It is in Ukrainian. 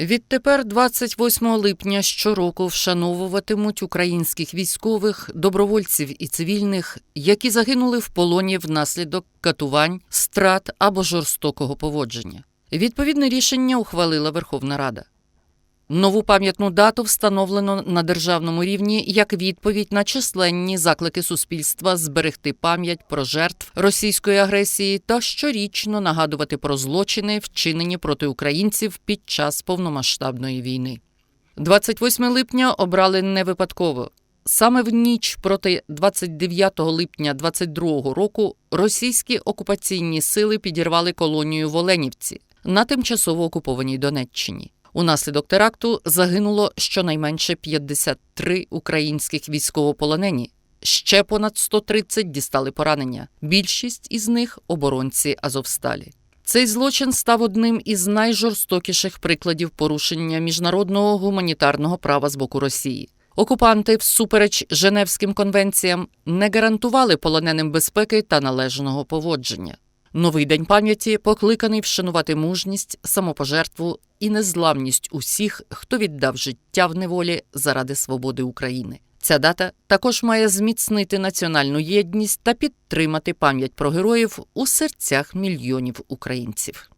Відтепер, 28 липня щороку вшановуватимуть українських військових, добровольців і цивільних, які загинули в полоні внаслідок катувань, страт або жорстокого поводження. Відповідне рішення ухвалила Верховна Рада. Нову пам'ятну дату встановлено на державному рівні як відповідь на численні заклики суспільства зберегти пам'ять про жертв російської агресії та щорічно нагадувати про злочини, вчинені проти українців під час повномасштабної війни. 28 липня обрали не випадково. Саме в ніч проти 29 липня 22 року російські окупаційні сили підірвали колонію в Оленівці на тимчасово окупованій Донеччині. Унаслідок теракту загинуло щонайменше 53 українських військовополонені. Ще понад 130 дістали поранення. Більшість із них оборонці Азовсталі. Цей злочин став одним із найжорстокіших прикладів порушення міжнародного гуманітарного права з боку Росії. Окупанти, всупереч Женевським конвенціям, не гарантували полоненим безпеки та належного поводження. Новий день пам'яті покликаний вшанувати мужність, самопожертву і незламність усіх, хто віддав життя в неволі заради свободи України. Ця дата також має зміцнити національну єдність та підтримати пам'ять про героїв у серцях мільйонів українців.